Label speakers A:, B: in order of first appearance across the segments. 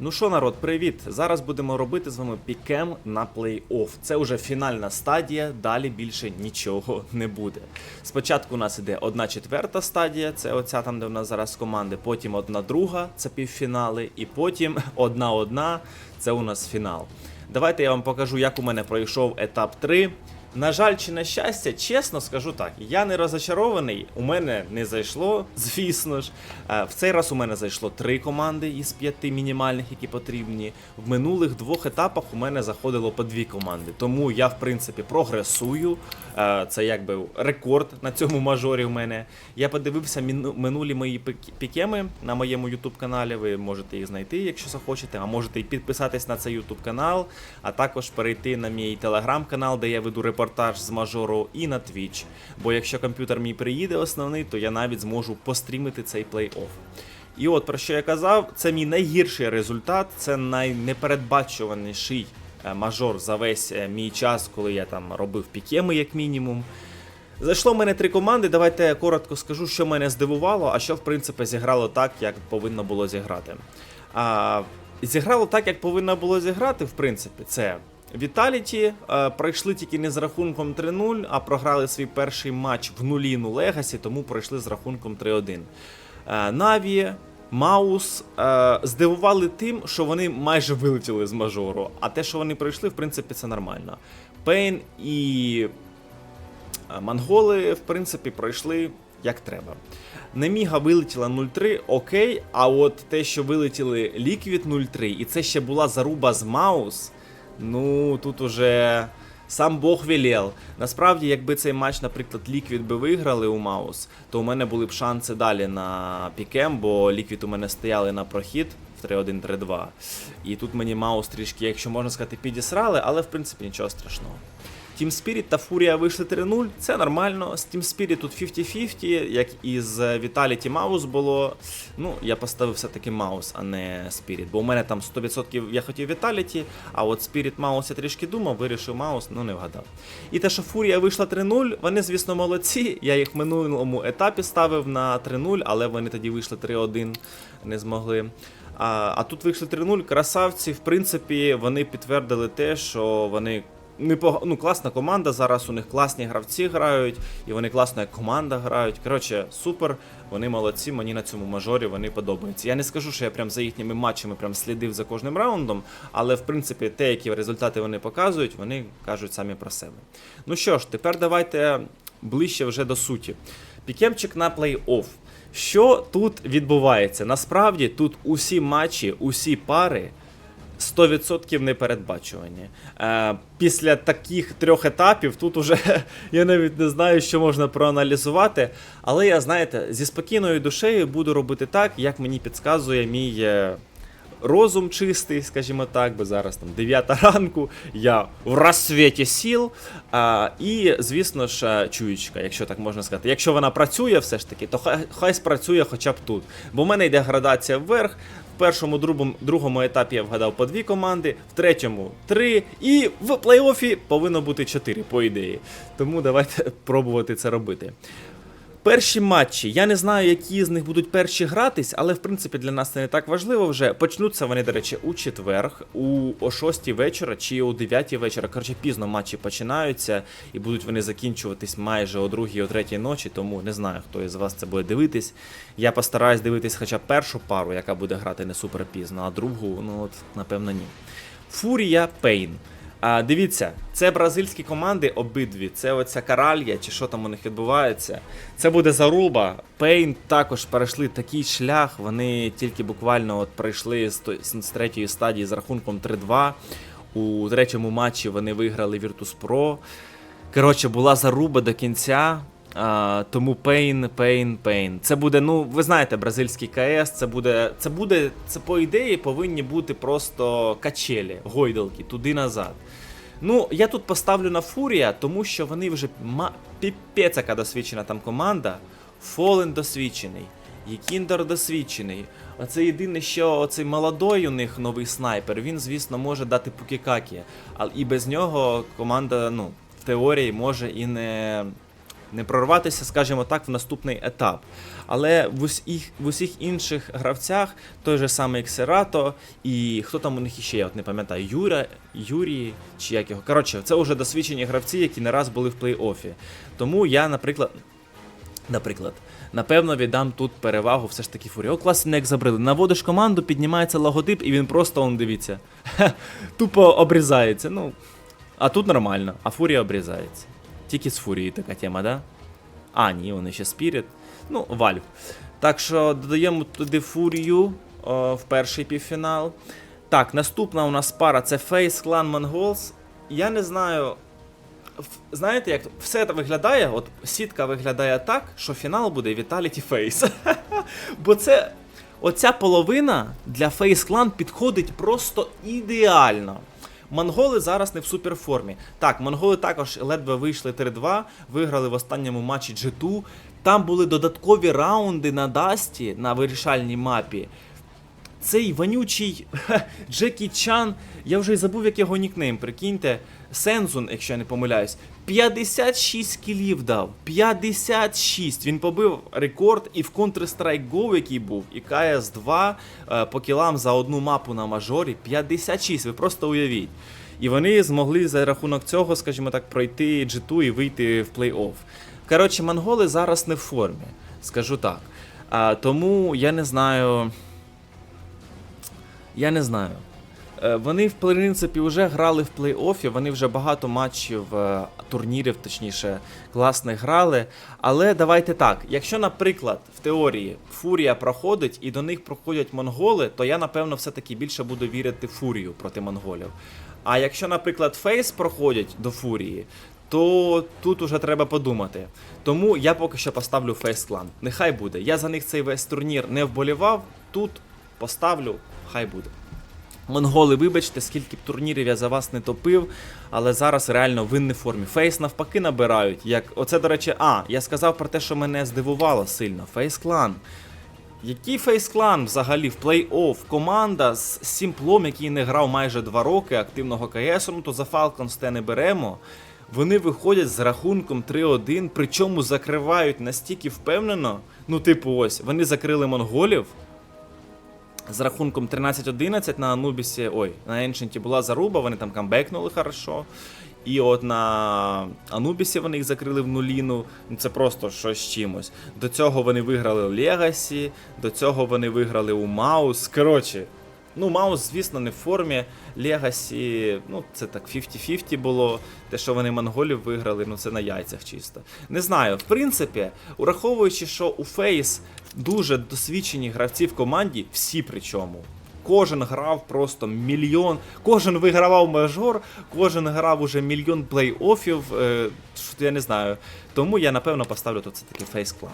A: Ну що, народ, привіт! Зараз будемо робити з вами пікем на плей-офф. Це вже фінальна стадія, далі більше нічого не буде. Спочатку у нас іде одна четверта стадія, це оця там, де в нас зараз команди, потім одна друга, це півфінали, і потім одна одна, це у нас фінал. Давайте я вам покажу, як у мене пройшов етап 3. На жаль, чи на щастя, чесно скажу так, я не розочарований, у мене не зайшло, звісно ж. Е, В цей раз у мене зайшло три команди із п'яти мінімальних, які потрібні. В минулих двох етапах у мене заходило по дві команди. Тому я, в принципі, прогресую. Е, Це якби рекорд на цьому мажорі в мене. Я подивився минулі мої пікеми на моєму YouTube каналі. Ви можете їх знайти, якщо захочете, а можете і підписатись на цей YouTube канал, а також перейти на мій телеграм-канал, де я веду репортаж з мажору, і на Twitch. Бо якщо комп'ютер мій приїде основний, то я навіть зможу пострімити цей плей-офф. І от про що я казав, це мій найгірший результат, це найнепередбачуваніший е, мажор за весь е, мій час, коли я там робив пікеми, як мінімум. Зайшло в мене три команди. Давайте я коротко скажу, що мене здивувало, а що в принципі зіграло так, як повинно було зіграти. А, зіграло так, як повинно було зіграти, в принципі, це. Віталіті е, пройшли тільки не з рахунком 3-0, а програли свій перший матч в нуліну Легасі, тому пройшли з рахунком 3-1. Е, Наві, Маус е, здивували тим, що вони майже вилетіли з мажору. А те, що вони пройшли, в принципі, це нормально. Пейн і Монголи, в принципі, пройшли як треба. Неміга вилетіла 0-3, окей, а от те, що вилетіли Liquid 0-3, і це ще була заруба з Маус, ну тут уже сам Бог велел. Насправді, якби цей матч, наприклад, Ліквід би виграли у Маус, то у мене були б шанси далі на пікем, бо Ліквід у мене стояли на прохід в 3-1-3-2. І тут мені Маус трішки, якщо можна сказати, підісрали, але в принципі нічого страшного. Team Spirit та Фурія вийшли 3-0, це нормально. З Team Spirit тут 50-50, як і з Vitality Маус було. Ну, я поставив все-таки Маус, а не Spirit. Бо у мене там 100% я хотів Vitality, а от Spirit Маус я трішки думав, вирішив Маус, ну не вгадав. І те, що Фурія вийшла 3-0, вони, звісно, молодці. Я їх в минулому етапі ставив на 3-0, але вони тоді вийшли 3-1, не змогли. А, а тут вийшли 3-0. Красавці, в принципі, вони підтвердили те, що вони непог... ну, класна команда. Зараз у них класні гравці грають, і вони класно як команда грають. Коротше, супер. Вони молодці. Мені на цьому мажорі вони подобаються. Я не скажу, що я прям за їхніми матчами прям слідив за кожним раундом, але в принципі те, які результати вони показують, вони кажуть самі про себе. Ну що ж, тепер давайте ближче вже до суті. Пікемчик на плей-офф. Що тут відбувається? Насправді тут усі матчі, усі пари 100% непередбачувані. Е, після таких трьох етапів тут уже я навіть не знаю, що можна проаналізувати. Але я, знаєте, зі спокійною душею буду робити так, як мені підказує мій. Розум чистий, скажімо так, бо зараз там 9 ранку, я в розсвіті сіл. А, і, звісно ж, чуєчка, якщо так можна сказати. Якщо вона працює все ж таки, то хай, хай спрацює хоча б тут. Бо в мене йде градація вверх. В першому другому, другому етапі я вгадав по дві команди, в третьому три, і в плей-офі повинно бути чотири, по ідеї. Тому давайте пробувати це робити. Перші матчі. Я не знаю, які з них будуть перші гратись, але в принципі для нас це не так важливо вже. Почнуться вони, до речі, у четверг, у о 6 вечора чи о 9 вечора. Коротше, пізно матчі починаються і будуть вони закінчуватись майже о 2 о 3 ночі, тому не знаю, хто із вас це буде дивитись. Я постараюсь дивитись хоча першу пару, яка буде грати не супер пізно, а другу, ну от, напевно, ні. Фурія Пейн. А, дивіться, це бразильські команди обидві. Це оця Каралья, чи що там у них відбувається. Це буде заруба. Пейн також перейшли такий шлях. Вони тільки буквально от пройшли з, третьої стадії з рахунком 3-2. У третьому матчі вони виграли Virtus.pro. Коротше, була заруба до кінця. А, тому пейн, пейн, пейн. Це буде, ну, ви знаєте, бразильський КС, це буде, це буде, це по ідеї повинні бути просто качелі, гойдалки, туди-назад. Ну, я тут поставлю на Фурія, тому що вони вже піпець, яка досвідчена там команда. Фолен досвідчений, Єкіндер досвідчений. Оце єдине, що оцей молодой у них новий снайпер, він, звісно, може дати пукікакі. Але і без нього команда, ну, в теорії може і не не прорватися, скажімо так, в наступний етап. Але в усіх, в усіх інших гравцях той же самий Ксерато, і хто там у них іще, я от не пам'ятаю, Юра, Юрій чи як його. Коротше, це вже досвідчені гравці, які не раз були в плей-офі. Тому я, наприклад. Наприклад, напевно, віддам тут перевагу все ж таки Фурі. О, клас, як забрили. Наводиш команду, піднімається логотип, і він просто, он дивіться, тупо обрізається. Ну, а тут нормально, а Фурія обрізається. Тільки з Фурії така тема, да? А, ні, вони ще Спіріт. Ну, Вальв. Так що додаємо туди Фурію о, в перший півфінал. Так, наступна у нас пара це Face Clan Mongols. Я не знаю. Знаєте, як все це виглядає? От сітка виглядає так, що фінал буде Vitality Face. Бо це. Оця половина для Face Clan підходить просто ідеально. Монголи зараз не в суперформі. Так, монголи також ледве вийшли 3-2, виграли в останньому матчі G2. Там були додаткові раунди на Дасті на вирішальній мапі. Цей вонючий Джекі Чан, я вже й забув, як його нікнейм, прикиньте. Сензун, якщо я не помиляюсь, 56 кілів дав. 56. Він побив рекорд і в Counter-Strike Go, який був, і CS2 е, по кілам за одну мапу на мажорі. 56, ви просто уявіть. І вони змогли за рахунок цього, скажімо так, пройти G2 і вийти в плей-офф. Коротше, монголи зараз не в формі, скажу так. А, тому я не знаю. Я не знаю. Е, Вони, в принципі, вже грали в плей-оффі, вони вже багато матчів, е, турнірів, точніше, класних грали. Але давайте так: якщо, наприклад, в теорії Фурія проходить і до них проходять монголи, то я, напевно, все-таки більше буду вірити Фурію проти монголів. А якщо, наприклад, Фейс проходять до Фурії, то тут уже треба подумати. Тому я поки що поставлю Фейс Клан. Нехай буде. Я за них цей весь турнір не вболівав. Тут поставлю, хай буде. Монголи, вибачте, скільки б турнірів я за вас не топив, але зараз реально ви не формі. Фейс навпаки набирають. Як оце, до речі, а, я сказав про те, що мене здивувало сильно. Фейс клан. Який фейс клан взагалі в плей-офф? Команда з Сімплом, який не грав майже 2 роки активного КС, ну то за Falcons те не беремо. Вони виходять з рахунком 3-1, причому закривають настільки впевнено. Ну, типу, ось, вони закрили монголів, з рахунком 13-11 на Анубісі, ой, на Еншенті була заруба, вони там камбекнули хорошо. І от на Анубісі вони їх закрили в нуліну. Ну це просто щось з чимось. До цього вони виграли у Легасі, до цього вони виграли у Маус. Коротше, ну Маус, звісно, не в формі. Легасі, ну це так 50-50 було. Те, що вони монголів виграли, ну це на яйцях чисто. Не знаю, в принципі, ураховуючи, що у Фейс дуже досвідчені гравці в команді, всі причому. Кожен грав просто мільйон, кожен вигравав мажор, кожен грав уже мільйон плей-оффів, е, я не знаю. Тому я напевно поставлю тут це таки фейс клан.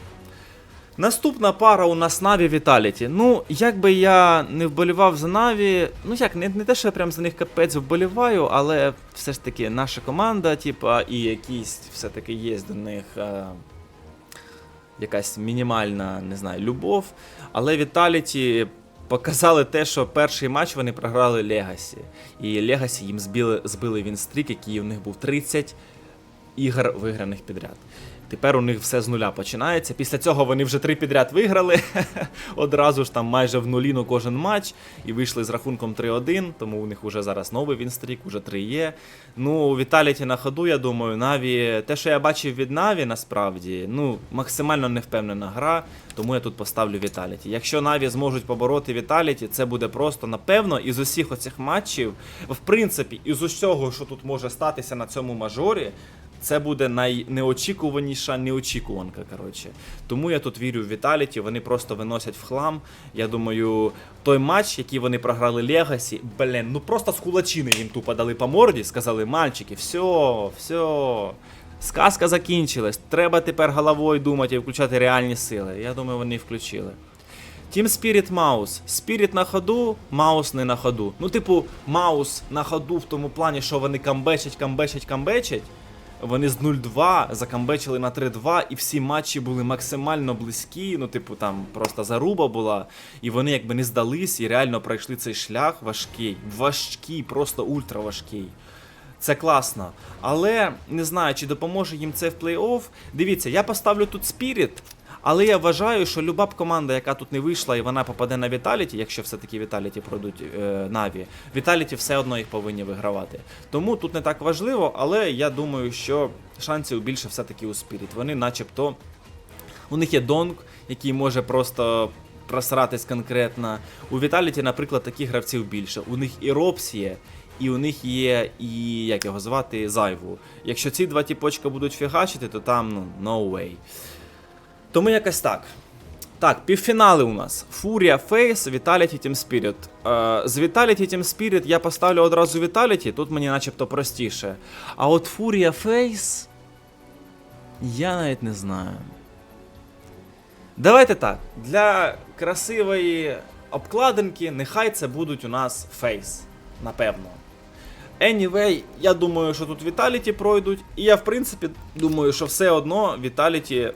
A: Наступна пара у нас Наві Віталіті. Ну, як би я не вболівав за Наві, ну як, не, не те, що я прям за них капець вболіваю, але все ж таки наша команда, типа, і якісь все-таки є до них. Е, якась мінімальна, не знаю, любов. Але Віталіті показали те, що перший матч вони програли Легасі. І Легасі їм збили, збили він стрік, який у них був 30 ігор виграних підряд. Тепер у них все з нуля починається. Після цього вони вже три підряд виграли. Одразу ж там майже в нуліну кожен матч. І вийшли з рахунком 3-1, тому у них вже зараз новий вінстрік, уже 3 є. Ну, Віталіті на ходу, я думаю, Наві. Те, що я бачив від Наві, насправді, ну, максимально невпевнена гра, тому я тут поставлю Віталіті. Якщо Наві зможуть побороти Віталіті, це буде просто, напевно, із усіх оцих матчів, в принципі, із усього, що тут може статися на цьому мажорі. Це буде найнеочікуваніша неочікуванка. Коротше. Тому я тут вірю в Віталіті, вони просто виносять в хлам. Я думаю, той матч, який вони програли Легасі, блін, ну просто з кулачини їм тупо дали по морді, сказали, мальчики, все, все. Сказка закінчилась. Треба тепер головою думати і включати реальні сили. Я думаю, вони включили. Team Spirit Маус. Spirit на ходу, Маус не на ходу. Ну, типу, Маус на ходу в тому плані, що вони камбечать, камбечать, камбечать. Вони з 0-2 закамбечили на 3-2, і всі матчі були максимально близькі. Ну, типу, там просто заруба була. І вони якби не здались і реально пройшли цей шлях важкий. Важкий, просто ультраважкий. Це класно. Але не знаю, чи допоможе їм це в плей-офф. Дивіться, я поставлю тут Spirit, але я вважаю, що люба б команда, яка тут не вийшла, і вона попаде на Віталіті, якщо все-таки Віталіті пройдуть е, Наві, Віталіті все одно їх повинні вигравати. Тому тут не так важливо, але я думаю, що шансів більше все-таки у Spirit. Вони начебто. У них є Донг, який може просто просратись конкретно. У Віталіті, наприклад, таких гравців більше. У них і Робс є, і у них є і як його звати, Зайву. Якщо ці два тіпочка будуть фігачити, то там ну no way. Тому якось так. Так, півфінали у нас. Фурія Фейс, Vitality Team Spirit. З Vitality Team Spirit я поставлю одразу Vitality, тут мені начебто простіше. А от Фурія Фейс. Я навіть не знаю. Давайте так. Для красивої обкладинки нехай це будуть у нас фейс. Напевно. Anyway, я думаю, що тут Vitality пройдуть. І я, в принципі, думаю, що все одно Vitality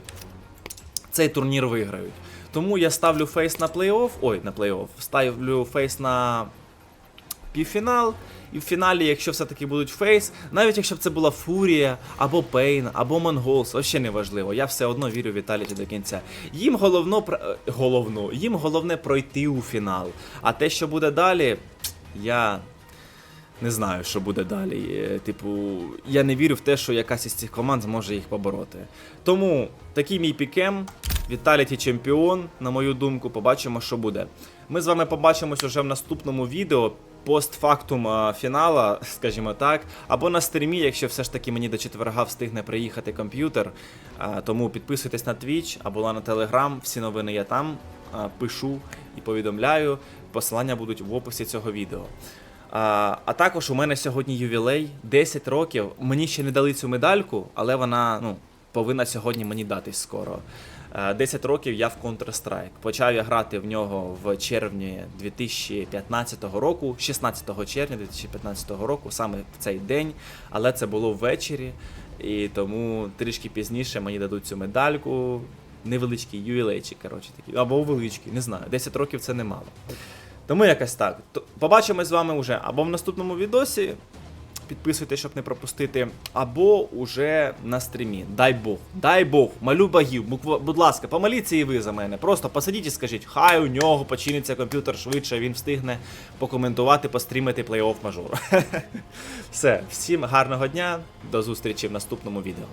A: цей турнір виграють. Тому я ставлю фейс на плей-офф. Ой, на плей-офф. Ставлю фейс на півфінал. І в фіналі, якщо все-таки будуть фейс, навіть якщо б це була Фурія, або Пейн, або Монголс, вообще не важливо. Я все одно вірю в Віталіті до кінця. Їм головно е, головно, їм головне пройти у фінал. А те, що буде далі, я не знаю, що буде далі. Е, Типу, я не вірю в те, що якась із цих команд зможе їх побороти. Тому такий мій пікем. Віталіті чемпіон, на мою думку, побачимо, що буде. Ми з вами побачимось уже в наступному відео. Постфактум фінала, скажімо так, або на стрімі, якщо все ж таки мені до четверга встигне приїхати комп'ютер. Тому підписуйтесь на Twitch або на Telegram, всі новини я там пишу і повідомляю. Посилання будуть в описі цього відео. А, а також у мене сьогодні ювілей 10 років. Мені ще не дали цю медальку, але вона ну, повинна сьогодні мені датись скоро. Е, 10 років я в Counter-Strike. Почав я грати в нього в червні 2015 року, 16 червня 2015 року, саме в цей день, але це було ввечері. І тому трішки пізніше мені дадуть цю медальку. Невеличкий ювілейчик, коротше такий. Або величкий, не знаю. 10 років це немало. Тому якось так. Побачимось з вами вже або в наступному відосі. Підписуйтесь, щоб не пропустити, або уже на стрімі. Дай Бог, дай Бог, малю богів. Будь ласка, помоліться і ви за мене. Просто посидіть і скажіть, хай у нього починиться комп'ютер швидше, він встигне покоментувати, пострімити плей-офф мажору. Все, всім гарного дня, до зустрічі в наступному відео.